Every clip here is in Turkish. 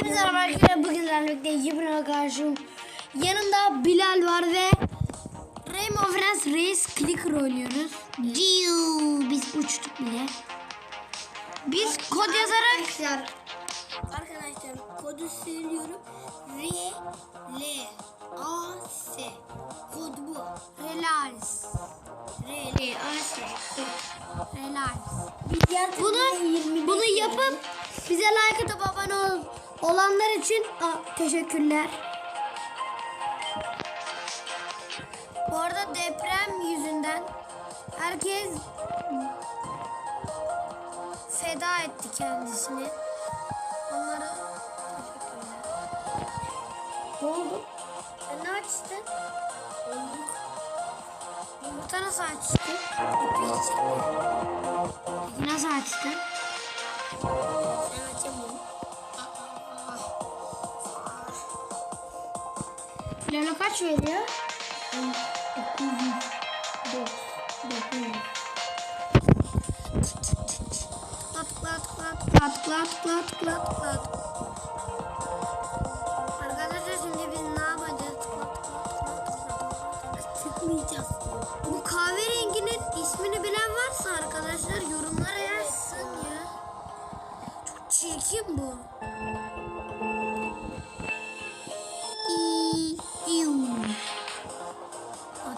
Hepinize merhaba arkadaşlar. Bugün birlikte Yıpran'a karşıyım. Yanımda Bilal var ve Rainbow Friends Race Clicker oynuyoruz. Ciu, biz uçtuk bile. Biz kod yazarak Arkadaşlar, arkadaşlar kodu söylüyorum. R, L, A, S. Kod bu. Relax. R, L, A, S. Relax. Bunu, bunu yapıp bize like atıp abone ol, olanlar için Aa, teşekkürler. Bu arada deprem yüzünden herkes feda etti kendisini. Onlara teşekkürler. Ne oldu? Sen ne açtın? Yumurta nasıl açtın? Nasıl açtın? Lolo kaç veriyor? Tıkla tıkla tıkla tıkla tıkla tıkla tıkla tıkla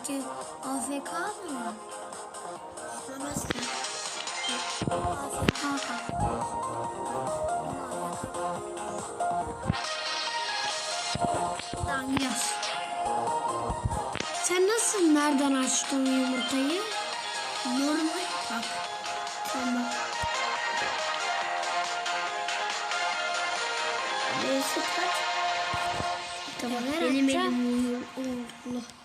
Okey. AFK mı? Basma. AFK. Tamam gidiyoruz. Sen nasıl nereden açtın yumurtayı? Normal. Bak. Tamam. Neyse kaç. Tamam. Benim elim. Allah.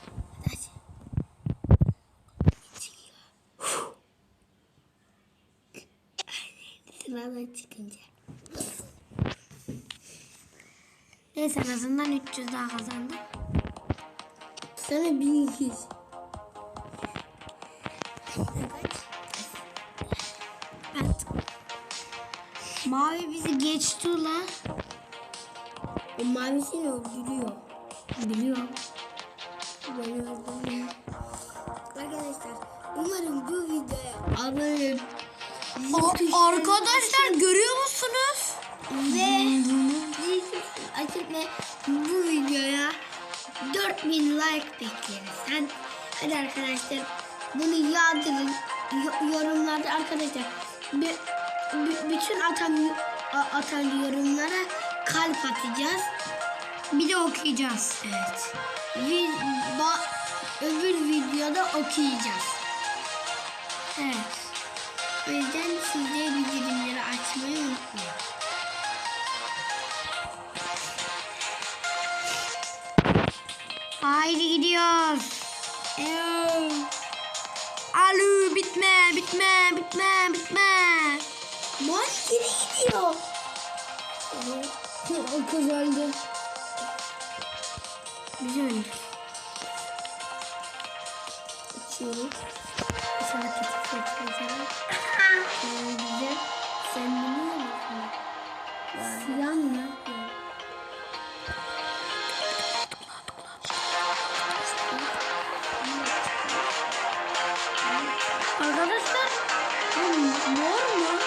Neyse en azından 300 daha kazandım. Sana 1200. Evet. Mavi bizi geçti ula. O mavisini öldürüyor. Biliyorum. Beni öldürüyor. Arkadaşlar umarım bu videoya abone arkadaşlar görüyor musunuz? ve ve bu videoya 4000 like bekleriz. Hadi, arkadaşlar bunu yağdırın Yo- yorumlarda arkadaşlar bir, bütün atan atan yorumlara kalp atacağız. Bir de okuyacağız. Evet. Biz öbür videoda okuyacağız. Evet. O yüzden siz de bildirimleri açmayı unutmayın. Haydi gidiyoruz. Alu bitme bitme bitme bitme. Maç geri gidiyor. O kız öldü. Biz öldük. Bir saat Arkadaşlar bu mor mu?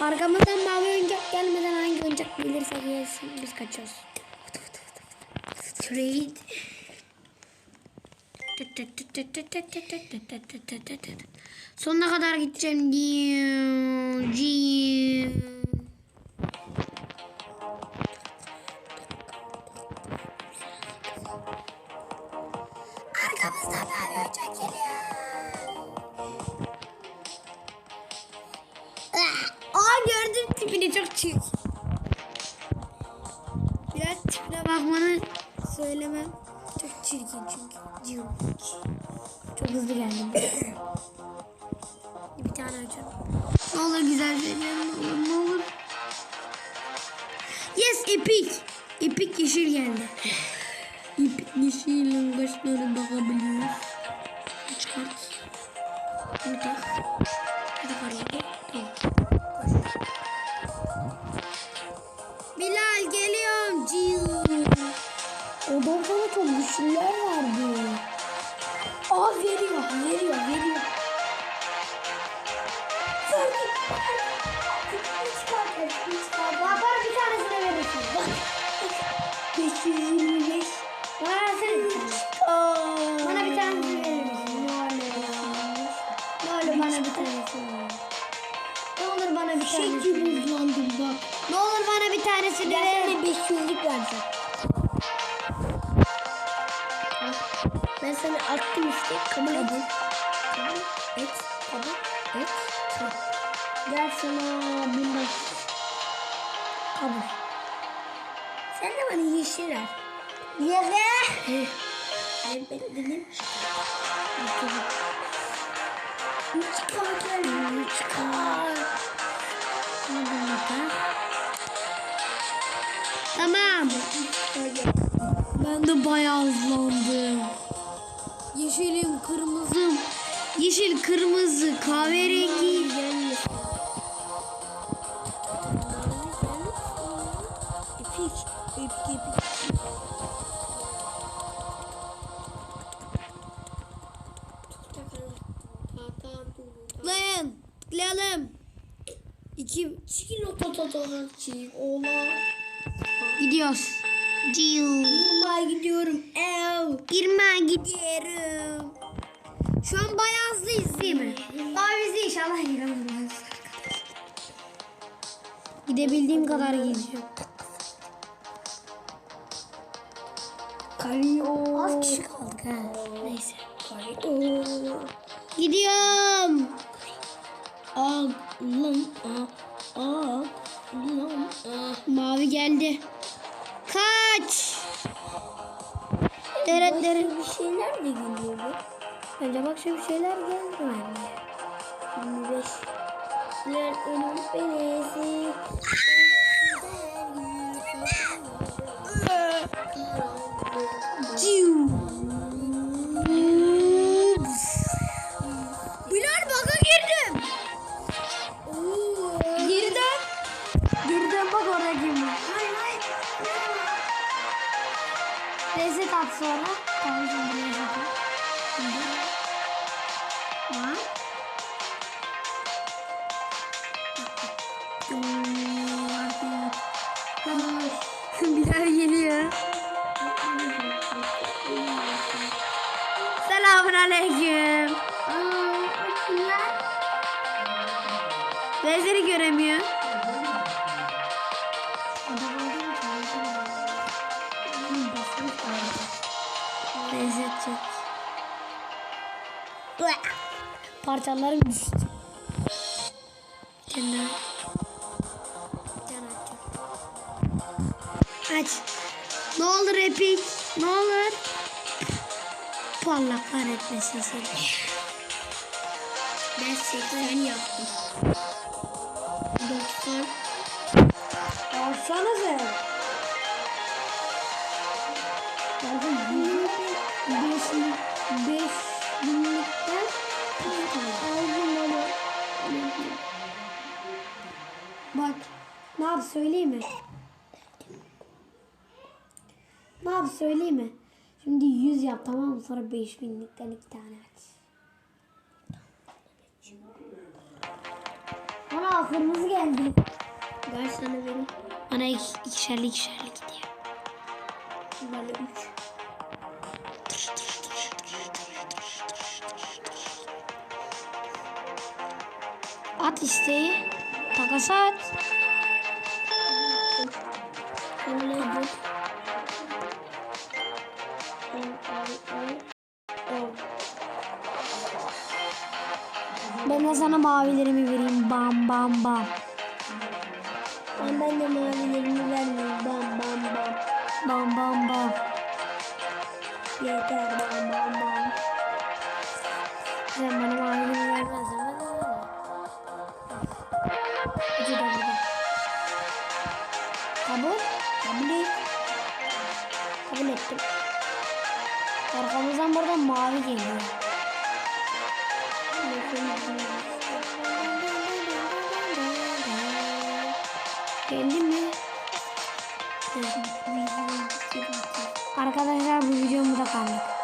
Arkamızdan mavi oyuncak gelmeden hangi oyuncak gelirse gelsin biz kaçıyoruz. Trade. Sonuna kadar gideceğim. Ciu. Arkamızdan oyuncak geliyor. Aa gördüm tipini çok çirkin. Biraz tipine bakmanı söylemem. Çok çirkin çünkü. Ciu. Çok hızlı geldim. Bir tane açalım. Ne olur güzel şeyler ne olur ne olur. Yes epic. Epic yeşil geldi. Epic yeşilin kaşları bakabiliyoruz. Çıkart. Bunu tak. Güçlüler vardı. Aa veriyor, veriyor, veriyor. Attım işte. Kabul et. Kabul et. Kabul et. Gel sana 1500. Kabul. Sen de bana yeşil ver. Yere. Hayır ben dedim. Çıkar gel. Çıkar. Bunu da. Tamam. Ben de bayağı hızlandım. Yeşilim, kırmızım. Yeşil, kırmızı, kahverengi. Epik. Epik epik. Tıklayın. Tıklayalım. İki. Çikilo tatatalı Ciu. Yılmaya gidiyorum. Ev. Girme gidiyorum. Şu an bayağı hızlıyız değil mi? Daha biz inşallah giremeyiz Gidebildiğim kadar gideceğim. Kariyo. Az kişi kaldık ha. Neyse. Kariyo. Gidiyorum. Aklım. Aklım. Mavi geldi. Kaç. Deret deret. Bir şeyler de geliyor bu. Bence bak şu bir şeyler geldi bence. 25. Lan onun belesi. Ciu. Bilal baka girdim. Geriden. Geriden bak oraya girme. Reset at sonra. Tamam şimdi reset at. Şimdi. Ha? Bilal geliyor. Selamun aleyküm. Bezleri göremiyor. Parçalarım düştü. Kenara. Aç. Ne olur Epik. Ne olur. Allah kahretmesin seni. Ben 80 yaptım. 90. Alsana sen. Zaten 5 5 binlikten aldım ama. Bak ne yap söyleyeyim mi? Ne yap söyleyeyim mi? Şimdi 100 yap tamam mı? Sonra 5 binlikten 2 tane aç. Ana kırmızı geldi. Ver sana benim. Bana iki, ikişerli ikişerli gidiyor. Böyle 3. At isteği. Takas at. Kabul edin. Al al al. Al. Ben de sana mavilerimi vereyim. Bam bam bam. Ben, ben de mavilerimi vermiyorum. Bam bam bam. Bam bam bam. Yeter bam bam bam. Sen bana Kabul ettim. Arkamızdan buradan mavi geliyor. Geldi mi? Arkadaşlar bu videomda kaldık.